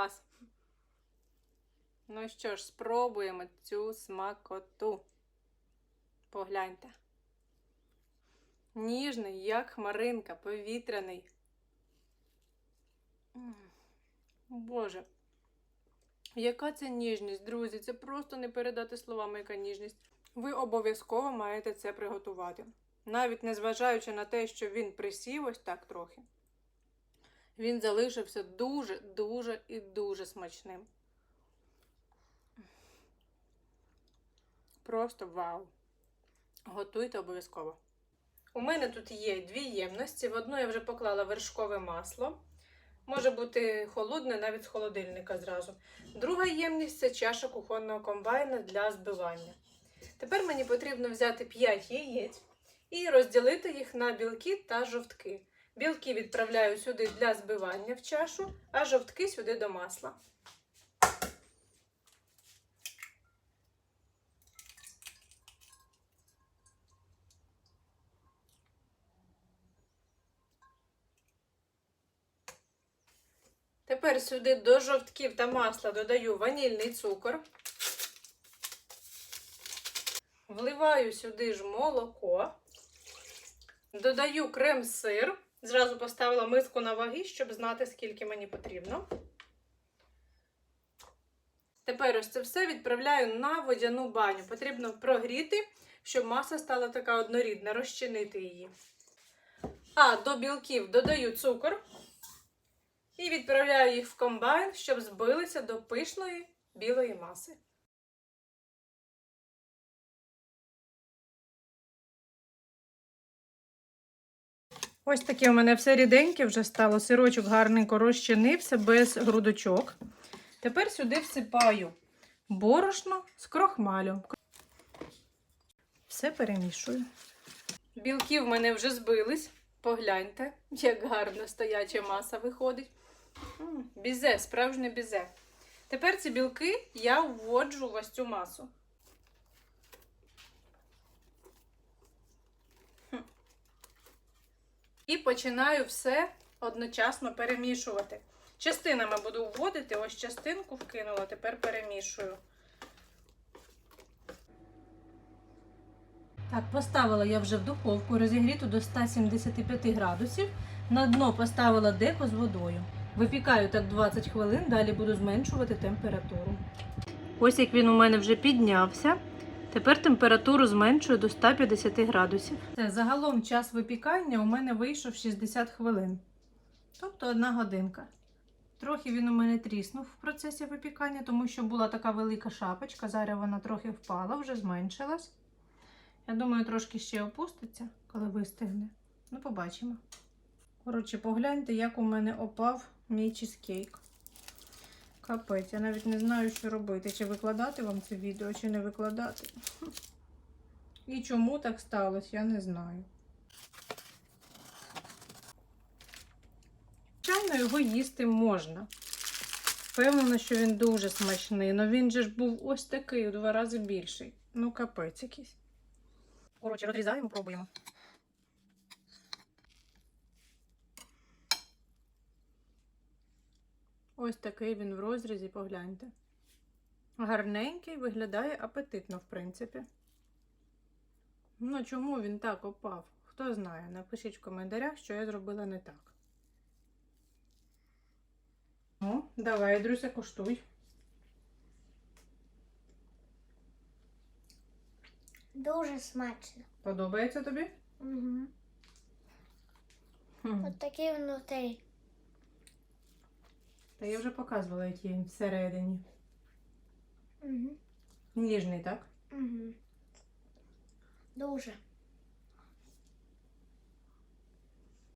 Клас. Ну що ж, спробуємо цю смакоту. Погляньте. Ніжний, як хмаринка, повітряний. Боже. Яка це ніжність, друзі? Це просто не передати словами, яка ніжність. Ви обов'язково маєте це приготувати. Навіть незважаючи на те, що він присів ось так трохи, він залишився дуже, дуже і дуже смачним. Просто вау! Готуйте обов'язково. У мене тут є дві ємності. В одну я вже поклала вершкове масло. Може бути холодне навіть з холодильника зразу. Друга ємність це чаша кухонного комбайна для збивання. Тепер мені потрібно взяти 5 яєць і розділити їх на білки та жовтки. Білки відправляю сюди для збивання в чашу, а жовтки сюди до масла. Тепер сюди до жовтків та масла додаю ванільний цукор. Вливаю сюди ж молоко. Додаю крем-сир. Зразу поставила миску на ваги, щоб знати, скільки мені потрібно. Тепер ось це все відправляю на водяну баню. Потрібно прогріти, щоб маса стала така однорідна, розчинити її. А до білків додаю цукор. І відправляю їх в комбайн, щоб збилися до пишної білої маси. Ось таке у мене все ріденьке вже стало. Сирочок гарненько розчинився без грудочок. Тепер сюди всипаю борошно з крохмалю. Все перемішую. Білки в мене вже збились. Погляньте, як гарно стояча маса виходить. Бізе, справжнє бізе. Тепер ці білки я вводжу в ось цю масу. І починаю все одночасно перемішувати. Частинами буду вводити, ось частинку вкинула, тепер перемішую. Так, поставила я вже в духовку розігріту до 175 градусів. На дно поставила деко з водою. Випікаю так 20 хвилин, далі буду зменшувати температуру. Ось як він у мене вже піднявся. Тепер температуру зменшую до 150 градусів. Це загалом час випікання у мене вийшов 60 хвилин. Тобто одна годинка. Трохи він у мене тріснув в процесі випікання, тому що була така велика шапочка. Зараз вона трохи впала, вже зменшилась. Я думаю, трошки ще опуститься, коли вистигне. Ну, побачимо. Коротше, погляньте, як у мене опав мій чизкейк. Капець, я навіть не знаю, що робити. Чи викладати вам це відео, чи не викладати. І чому так сталося, я не знаю. Звичайно, його їсти можна. Впевнена, що він дуже смачний, але він же ж був ось такий, у два рази більший. Ну, капець якийсь. Коротше, розрізаємо, пробуємо. Ось такий він в розрізі, погляньте. Гарненький, виглядає апетитно, в принципі. Ну, чому він так опав? Хто знає, напишіть в коментарях, що я зробила не так. Ну, давай, Друся, куштуй. Дуже смачно. Подобається тобі? Угу. Хм. От такий внутрі. Та я вже показувала, які він всередині. Угу. Ніжний, так? Угу. Дуже.